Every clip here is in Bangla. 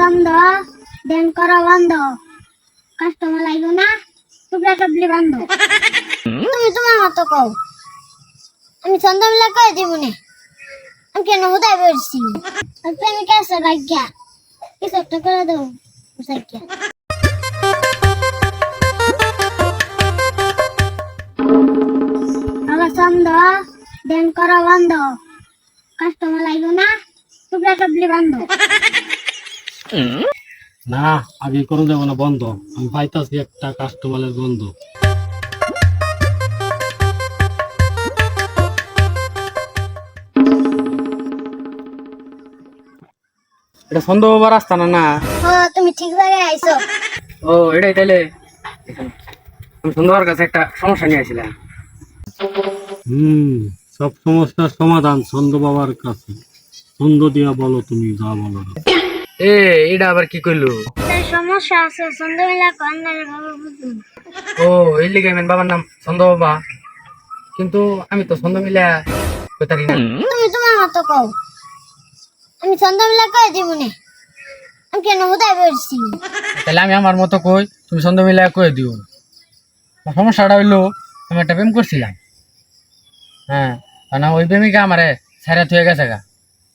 চন্দ দেন করা বন্ধ। কাস্টমার লাগবে না, টুকরা টুকলি বন্ধ। তুমি তোমার মতো কও। আমি চন্দ মিলা কয়ে দিব নে। আমি কেন হুদাই বলছি প্রেমিকা আছে ভাগ্যা? কিছু একটা করে দেবো ভাগ্যা। চন্দ দেন করা বন্ধ। কাস্টমার লাগবে না, টুকরা টুকলি বন্ধ। না আগে করো যাব না বন্ধ। আমি পাইতাছি একটা কাস্টমারের বন্ধ। এটা সন্দেহ রাস্তা না না? ও তুমি ঠিক জায়গায় আইছো। ও এটাই তাহলে আমি সন্দেহর কাছে একটা সমস্যা নিয়ে আসছিলাম হুম সব সমস্যার সমাধান ছন্দ বাবার কাছে। ছন্দ দিয়া বলো তুমি যা বলো। এ এটা আবার কি সমস্যা আছে সন্ধ্যাবেলা কন্যার বাবা বুঝুন ও এই লিগে আমার বাবার নাম বাবা। কিন্তু আমি তো মিলা কইতারি না। তুমি তোমার মতো কও। আমি সন্ধ্যাবেলা কয়ে দিব নে? আমি কেন হুদাই বলছি তাহলে আমি আমার মতো কই তুমি ছন্দ মিলা কয়ে দিও সমস্যাটা হইল আমি একটা প্রেম করছিলাম। হ্যাঁ ওই প্রেমিকা আমারে ছেড়ে থুয়ে গেছে গা।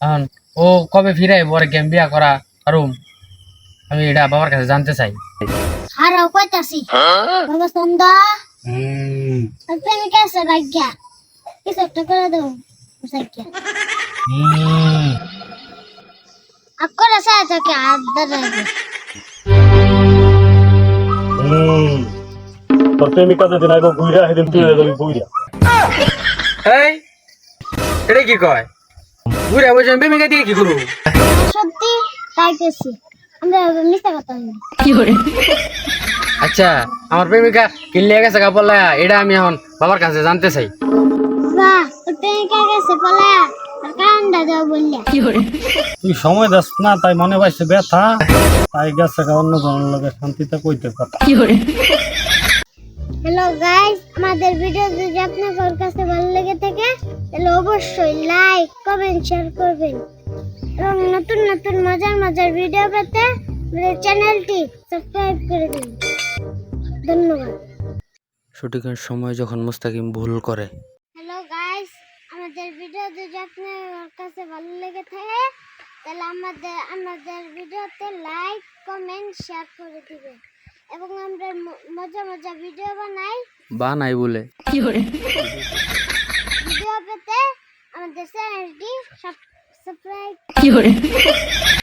এখন ও কবে ফিরে বরে গেম বিয়া করা? পারুম আমি এটা বাবার কাছে জানতে চাই। হারাও কইতাছি বাবা সন্ধ্যা? আর প্রেমিকা আছে ভাগ্যা। কিছু একটা করে দেবো ভাগ্যা। আর করে সাথে থাকে হাত ধরে তোর প্রেমিকা যদি না ঘুরে সেদিন তুই যাবি বইরা এই এটা কি কয়? ঘুরে বসে আমি প্রেমিকা দিয়ে কি করব? সত্যি? আমরা মিথ্যা কথা বলি। আচ্ছা আমার প্রেমিকা কিনলে গেছে গা এটা আমি এখন বাবার কাছে জানতে চাই। ওর প্রেমিকা গেছে পলা আর কান্ডা দাও বললে। তুই সময় দাস না তাই মনে পাইছে ব্যথা। তাই গেছে গা অন্য জনের লগে শান্তিতে কইতে কথা হ্যালো গাইস আমাদের ভিডিও যদি আপনার কাছে ভালো লেগে থাকে তাহলে অবশ্যই লাইক কমেন্ট শেয়ার করবেন। এবং নতুন নতুন মজার মজার ভিডিও পেতে আমাদের চ্যানেলটি সাবস্ক্রাইব করে দিন। ধন্যবাদ। শুটিংয়ের সময় যখন মুস্তাকিম ভুল করে। হ্যালো গাইস আমাদের ভিডিও যদি আপনার কাছে ভালো লেগে থাকে তাহলে আমাদের আমাদের ভিডিওতে লাইক কমেন্ট শেয়ার করে দিবেন। এবং আমরা মজা মজা ভিডিও বানাই। বা নাই বলে। ভিডিও পেতে আমাদের চ্যানেলটি সাবস্ক্রাইব